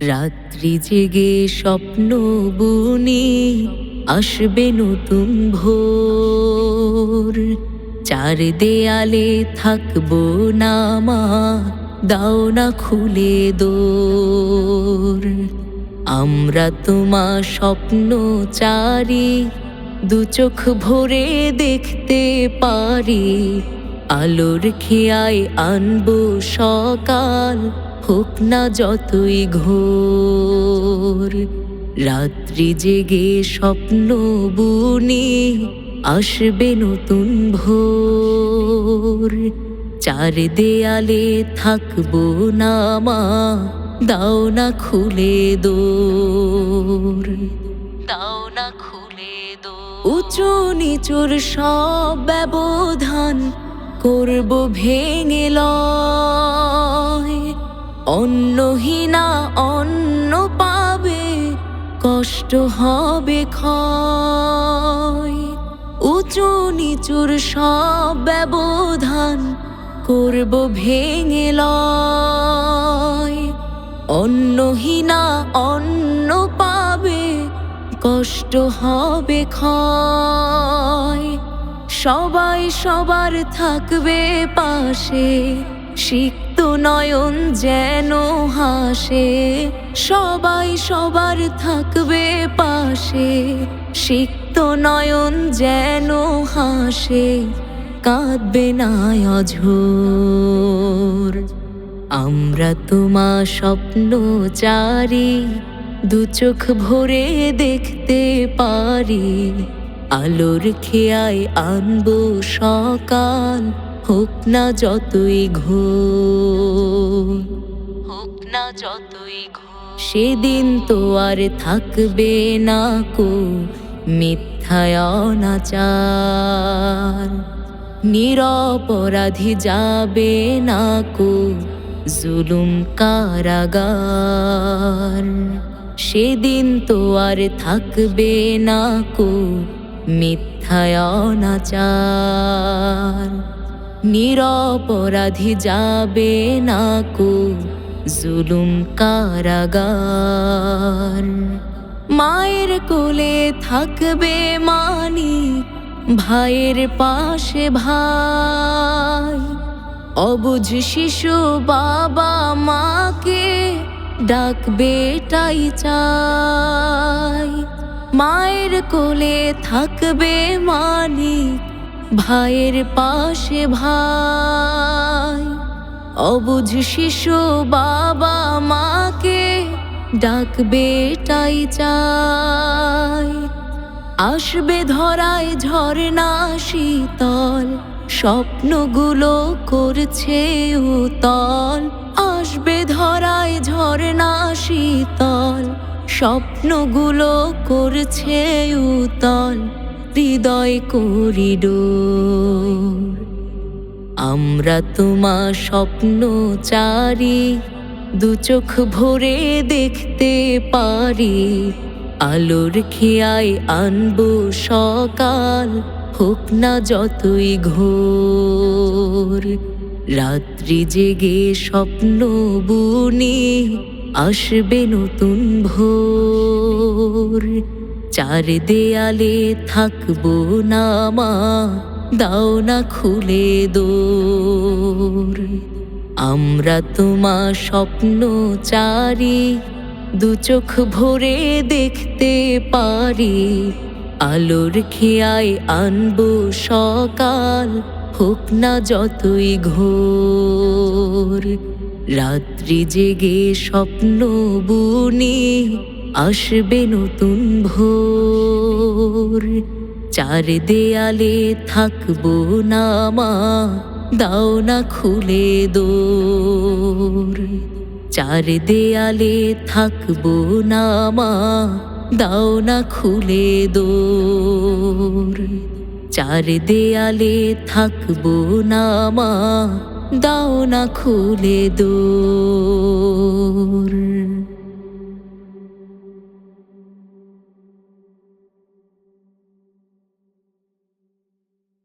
রাত্রি জেগে স্বপ্ন বুনি আসবে নতুন ভোর। চার দেয়ালে থাকব না মা, দাও না খুলে দোর। আমরা তোমার স্বপ্ন চারি, দু চোখ ভরে দেখতে পারি। আলোর খেয়ায় আনব সকাল হোক না যতই ঘোর, রাত্রি জেগে স্বপ্ন বুনি, আসবে নতুন ভোর। চার দেয়ালে থাকব না মা, দাও না খুলে দোর। দাও না খুলে দো উঁচু নিচুর সব ব্যবধান করব ভেঙে লয়। অন্নহীনা অন্ন পাবে, কষ্ট হবে ক্ষয়। উঁচু নিচুর সব ব্যবধান করব ভেঙে লয়। অন্নহীনা অন্ন পাবে, কষ্ট হবে ক্ষয়। সবাই সবার থাকবে পাশে সিক্ত নয়ন যেন হাসে, সবাই সবার থাকবে পাশে। সিক্ত নয়ন যেন হাসে, কাঁদবে না অঝোর। আমরা তোমা স্বপ্ন চারি, দু চোখ ভরে দেখতে পারি। আলোর খেয়ায় আনব সকাল হোক না যতই ঘোর হোক না যতই ঘোর। সেদিন তো আর থাকবে না কো মিথ্যায় অনাচার। নিরপরাধী যাবে না কো জুলুম কারাগার। সেদিন তো আর থাকবে না কো মিথ্যায় অনাচার। নিরপরাধী যাবে না কো জুলুম কারাগার। মায়ের কোলে থাকবে মানি, ভাইয়ের পাশে ভাই। অবুঝ শিশু বাবা মাকে ডাকবে টাই চাই। মায়ের কোলে থাকবে মানিক ভাইয়ের পাশে ভাই, অবুঝ শিশু বাবা মাকে ডাকবে টাই চাই। আসবে ধরায় ঝরনা শীতল, স্বপ্নগুলো করছে উতল। আসবে ধরায় ঝরনা শীতল, স্বপ্নগুলো করছে উতল। হৃদয় করিডোর। আমরা তোমার স্বপ্ন চারি, দু চোখ ভরে দেখতে পারি। আলোর খেয়ায় আনব সকাল, হোক না যতই ঘোর। রাত্রি জেগে স্বপ্ন বুনি, আসবে নতুন ভোর। চার দেয়ালে থাকব না মা, দাও না খুলে দোর। আমরা তোমার স্বপ্ন চারি, দু চোখ ভরে দেখতে পারি। আলোর খেয়ায় আনব সকাল, হোক না যতই ঘোর। রাত্রি জেগে স্বপ্ন বুনি আসবে নতুন ভোর। চার দেয়ালে থাকব না দাও না খুলে দোর। চার দেয়ালে থাকব না মা, দাও না খুলে দোর। চার দেয়ালে থাকব না মা, দাও না খুলে দোর।